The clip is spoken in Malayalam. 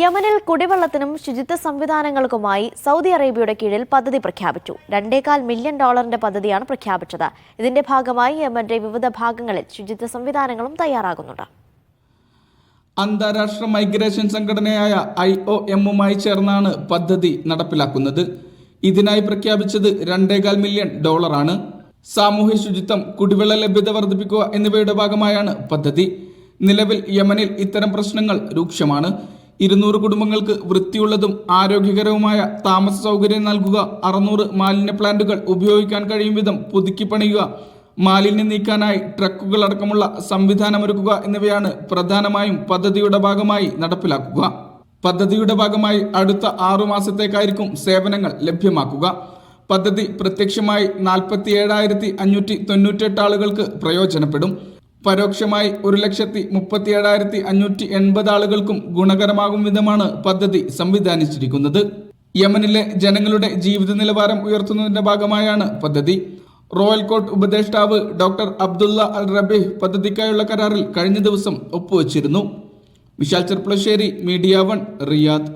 യമനിൽ കുടിവെള്ളത്തിനും ശുചിത്വ സംവിധാനങ്ങൾക്കുമായി സൗദി അറേബ്യയുടെ കീഴിൽ പദ്ധതി പ്രഖ്യാപിച്ചു. രണ്ടേകാൽ മില്യൺ ഡോളറിന്റെ പദ്ധതിയാണ് പ്രഖ്യാപിച്ചത്. ഇതിന്റെ ഭാഗമായി യമന്റെ വിവിധ ഭാഗങ്ങളിൽ ശുചിത്വ സംവിധാനങ്ങളും തയ്യാറാകുന്നുണ്ട്. അന്താരാഷ്ട്ര മൈഗ്രേഷൻ സംഘടനയായ ഐ ഒ എമ്മുമായി ചേർന്നാണ് പദ്ധതി നടപ്പിലാക്കുന്നത്. ഇതിനായി പ്രഖ്യാപിച്ചത് രണ്ടേകാൽ മില്യൺ ഡോളറാണ്. സാമൂഹ്യ ശുചിത്വം കുടിവെള്ള ലഭ്യത വർദ്ധിപ്പിക്കുക എന്നിവയുടെ ഭാഗമായാണ് പദ്ധതി. നിലവിൽ യമനിൽ ഇത്തരം പ്രശ്നങ്ങൾ രൂക്ഷമാണ്. ഇരുന്നൂറ് കുടുംബങ്ങൾക്ക് വൃത്തിയുള്ളതും ആരോഗ്യകരവുമായ താമസ സൗകര്യം നൽകുക. അറുന്നൂറ് മാലിന്യ പ്ലാന്റുകൾ ഉപയോഗിക്കാൻ കഴിയും വിധം പുതുക്കി പണിയുക. മാലിന്യം നീക്കാനായി ട്രക്കുകൾ അടക്കമുള്ള സംവിധാനമൊരുക്കുക എന്നിവയാണ് പ്രധാനമായും പദ്ധതിയുടെ ഭാഗമായി നടപ്പിലാക്കുക. പദ്ധതിയുടെ ഭാഗമായി അടുത്ത ആറു മാസത്തേക്കായിരിക്കും സേവനങ്ങൾ ലഭ്യമാക്കുക. പദ്ധതി പ്രത്യക്ഷമായി നാൽപ്പത്തി ഏഴായിരത്തി അഞ്ഞൂറ്റി തൊണ്ണൂറ്റെട്ട് ആളുകൾക്ക് പ്രയോജനപ്പെടും. പരോക്ഷമായി ഒരു ലക്ഷത്തി മുപ്പത്തി ഏഴായിരത്തി അഞ്ഞൂറ്റി എൺപത് ആളുകൾക്കും ഗുണകരമാകും വിധമാണ് പദ്ധതി സംവിധാനിച്ചിരിക്കുന്നത്. യമനിലെ ജനങ്ങളുടെ ജീവിത നിലവാരം ഉയർത്തുന്നതിന്റെ ഭാഗമായാണ് പദ്ധതി. റോയൽ കോർട്ട് ഉപദേഷ്ടാവ് ഡോക്ടർ അബ്ദുള്ള അൽ റബീഹ് പദ്ധതിക്കായുള്ള കരാറിൽ കഴിഞ്ഞ ദിവസം ഒപ്പുവച്ചിരുന്നു. Vishal Cherpulassery media one Riyadh.